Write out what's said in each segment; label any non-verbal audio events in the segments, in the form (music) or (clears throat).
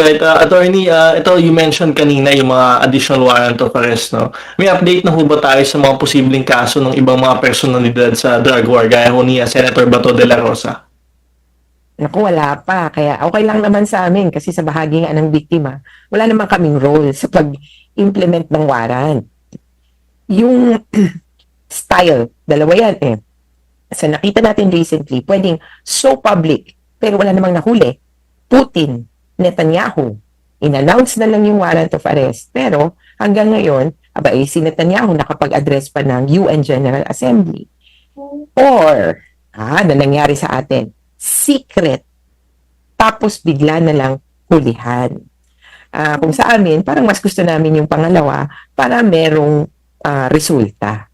Alright, uh, attorney, uh, ito you mentioned kanina yung mga additional warrant of arrest, no? May update na ho ba tayo sa mga posibleng kaso ng ibang mga personalidad sa drug war gaya ho ni uh, Senator Bato de la Rosa? Naku, wala pa. Kaya okay lang naman sa amin kasi sa bahagi nga ng biktima, wala naman kaming role sa pag-implement ng warrant. Yung (clears throat) style, dalawa yan eh. Sa nakita natin recently, pwedeng so public, pero wala namang nahuli. Putin, Netanyahu, in-announce na lang yung warrant of arrest. Pero hanggang ngayon, aba eh, si Netanyahu nakapag-address pa ng UN General Assembly. Or, ah, na nangyari sa atin, secret, tapos bigla na lang hulihan. Ah, kung sa amin, parang mas gusto namin yung pangalawa para merong ah, resulta.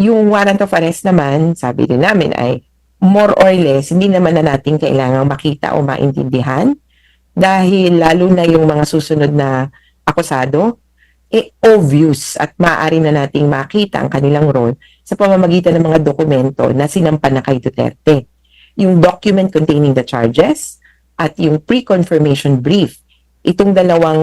Yung warrant of arrest naman, sabi din namin ay more or less, hindi naman na natin kailangang makita o maintindihan dahil lalo na yung mga susunod na akusado, eh obvious at maaari na nating makita ang kanilang role sa pamamagitan ng mga dokumento na sinampan na kay Duterte. Yung document containing the charges at yung pre-confirmation brief. Itong dalawang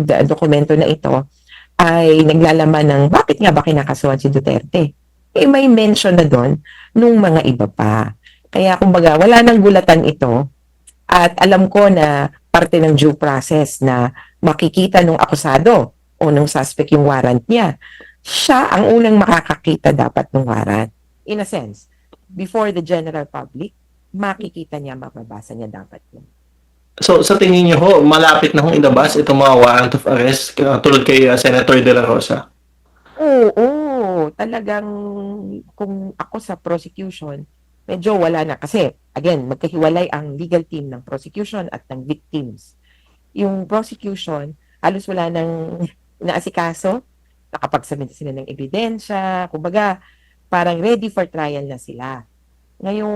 da- dokumento na ito ay naglalaman ng bakit nga ba kinakasuhan si Duterte. Eh may mention na doon nung mga iba pa. Kaya kumbaga wala nang gulatan ito at alam ko na parte ng due process na makikita nung akusado o nung suspect yung warrant niya. Siya ang unang makakakita dapat ng warrant. In a sense, before the general public, makikita niya, mababasa niya dapat yun. So sa tingin niyo ho, malapit na hong ilabas itong mga warrant of arrest uh, tulad kay uh, Senator de la Rosa? Oo, talagang kung ako sa prosecution, medyo wala na. Kasi, again, magkahiwalay ang legal team ng prosecution at ng victims. Yung prosecution, halos wala nang (laughs) inaasikaso. Nakapagsabit sila ng ebidensya. Kumbaga, parang ready for trial na sila. Ngayong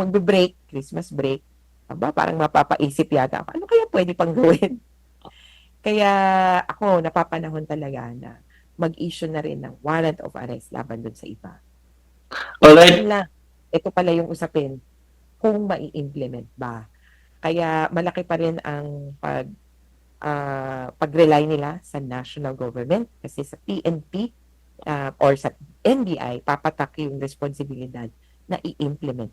magbe-break, Christmas break, aba, parang mapapaisip yata ako, ano kaya pwede pang gawin? (laughs) Kaya ako, napapanahon talaga na mag-issue na rin ng warrant of arrest laban dun sa iba. Alright. Ito pala yung usapin kung mai-implement ba. Kaya malaki pa rin ang pag ah, pag-rely nila sa national government kasi sa PNP ah, or sa NBI papatak yung responsibilidad na i-implement